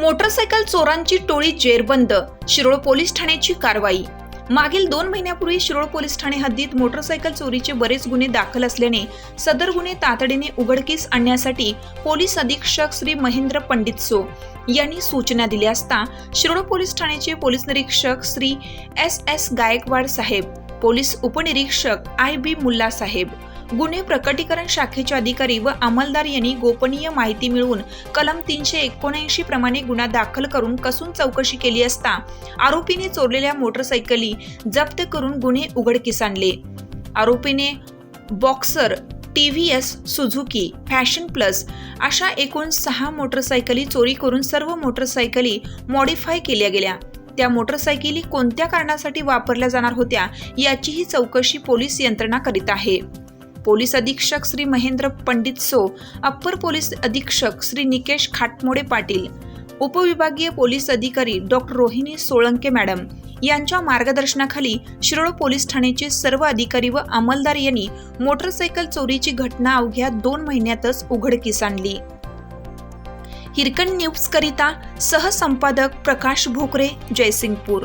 Motorcycle चोरांची टोळी जेरबंद. Shirol police ठाण्याची कारवाई. मागील दोन महिन्यापूर्वी शिरोळ पोलीस ठाणे हद्दीत मोटरसायकल चोरीचे बरेच गुन्हे दाखल असल्याने सदर गुन्हे तातडीने उघडकीस आणण्यासाठी पोलीस अधीक्षक श्री महेंद्र पंडित सो यांनी सूचना दिल्या असता शिरोळ पोलीस ठाण्याचे पोलीस निरीक्षक श्री एस एस गायकवाड साहेब पोलीस उपनिरीक्षक आय बी मुल्ला साहेब. गुन्हे प्रकटीकरण शाखेचे अधिकारी व अंमलदार यांनी गोपनीय माहिती मिळवून कलम तीनशे एकोणऐंशी प्रमाणे गुन्हा दाखल करून कसून चौकशी केली असता आरोपीने चोरलेल्या मोटरसायकली जप्त करून गुन्हे उघडकीस आणले. आरोपीने boxer T V S Suzuki fashion plus अशा एकूण सहा मोटरसायकली चोरी करून सर्व मोटरसायकली मॉडिफाय केल्या गेल्या. त्या मोटरसायकली कोणत्या कारणासाठी वापरल्या जाणार होत्या याचीही चौकशी पोलीस यंत्रणा करीत आहे. पोलीस अधीक्षक श्री महेंद्र पंडित सो अप्पर पोलीस अधीक्षक श्री निकेश खाटमोडे पाटील उपविभागीय पोलीस अधिकारी डॉक्टर रोहिणी सोळंके मॅडम यांच्या मार्गदर्शनाखाली शिरोळ पोलीस ठाण्याचे सर्व अधिकारी व अंमलदार यांनी मोटरसायकल चोरीची घटना अवघ्या दोन महिन्यातच उघडकीस आणली. हिरकण न्यूज करिता सहसंपादक प्रकाश भोकरे जयसिंगपूर.